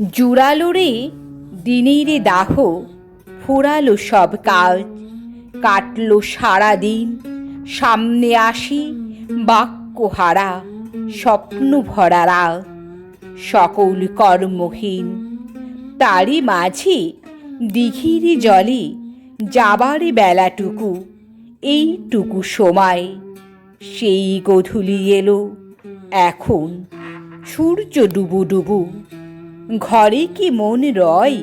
জুড়ালো রে দিনের দাহ, ফোরালো সব কাজ কাটলো সারা দিন, সামনে আসি বাক্য হারা, স্বপ্ন ভরা সকল কর্মহীন, তারই মাঝে দিঘির জলে যাবার বেলাটুকু, এইটুকু সময়। সেই গধূলি এলো, এখন সূর্য ডুবু ডুবু ঘরে কি মন রয়?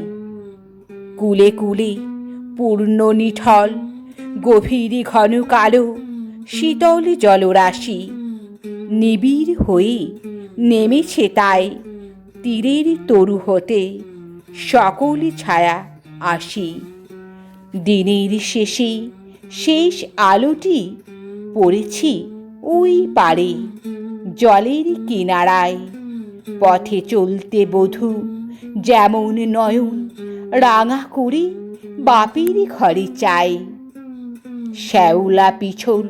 কুলে কুলে, পূর্ণ নিঠল, গভীর ঘন কালো, শীতল জলরাশি। নিবিড় হয়ে নেমেছে তাই তীরের তরু হতে সকল ছায়া আসি। দিনের শেষে শেষ আলোটি পড়েছি ওই পারে জলের কিনারায়। পথে চলতে বধূ, যেমন নয়ন, রাঙা করে বাপির ঘরে চাই। শ্যাওলা পিছন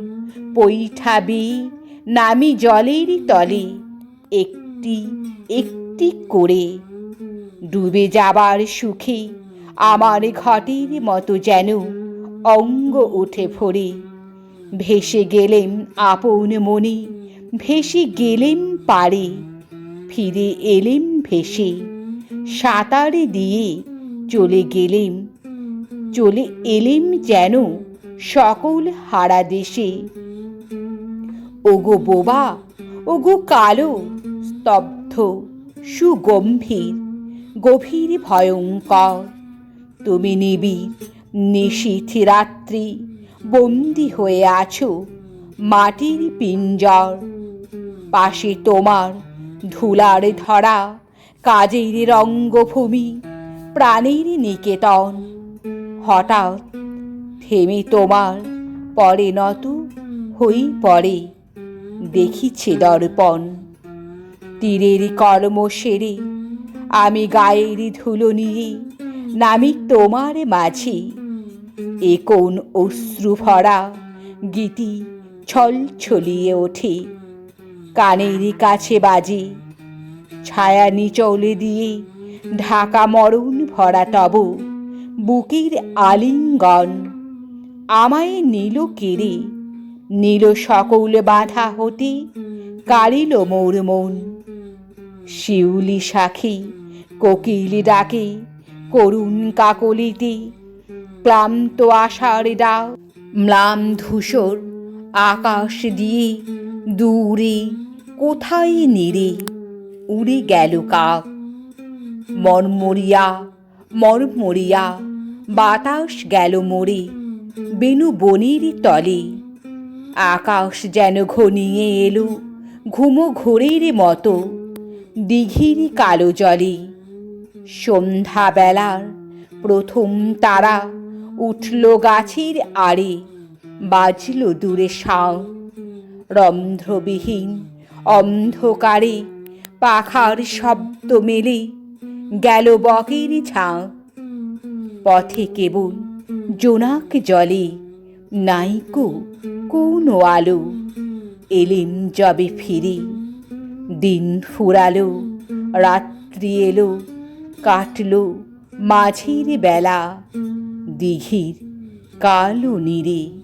পৈঠা বেয়ে নামি জলের তলে, একটি একটি করে। ডুবে যাবার সুখে আমার ঘটের মতো যেন অঙ্গ উঠে ভরে ভেসে গেলেম আপন মনে, ভেসে গেলেম পারে। ফিরে এলেম ভেসে। সাঁতারে দিয়ে চলে গেলেম। চলে এলেম যেন সকল হারা দেশে। ওগো বোবা, ওগো কালো, স্তব্ধ, সুগম্ভীর, গভীর ভয়ঙ্কর, তুমি নিবিড় নিশীথ রাত্রি বন্দি হয়ে আছো মাটির পিঞ্জর। পাশে তোমার ধুলার ধরা, কাজের রঙ্গভূমি, প্রাণীর নিকেতন। হঠাৎ থেমে তোমার পরে নত হই পড়ে, দেখিছে দর্পণ। তীরের কর্ম সেরে আমি গায়ের ধুলো নিয়ে নামি তোমার মাঝে। এ কোন অশ্রু ভরা গীতি ছল ছলিয়ে ওঠে কানের কাছে বাজে। ছায়া নিচলে দিয়ে ঢাকা মরণ ভরা তব, বুকের আলিঙ্গন। আমায় নীল কেড়ে, নীল সকল বাধা হতে কারিল মোর মন। শিউলি শাখী কোকিল ডাকে, করুণ কাকলিতে, ক্লান্ত আশার ডাক ম্লাম ধূসর আকাশ দিয়ে দূরে কোথায় নিরে? উড়ে গেল কাক। মরমরিয়া মরমরিয়া বাতাস গেল মোরে, বেনু বনের তলে। আকাশ যেন ঘনিয়ে এলো ঘুমো ঘোরের মতো, দিঘির কালো জলে। সন্ধ্যাবেলার প্রথম তারা উঠল গাছের আড়ে, বাজল দূরে সাও রন্ধ্রবিহীন, অন্ধকারে পাখার শব্দ মেলে, গেল বকের ঝাঁ পথে কেবল জোনাক জলে নাইকো কোনো আলো। এলিম জবে ফিরে, দিন ফুরালো, রাত্রি এলো, কাটলো মাঝের বেলা, দিঘির কালো নীরে।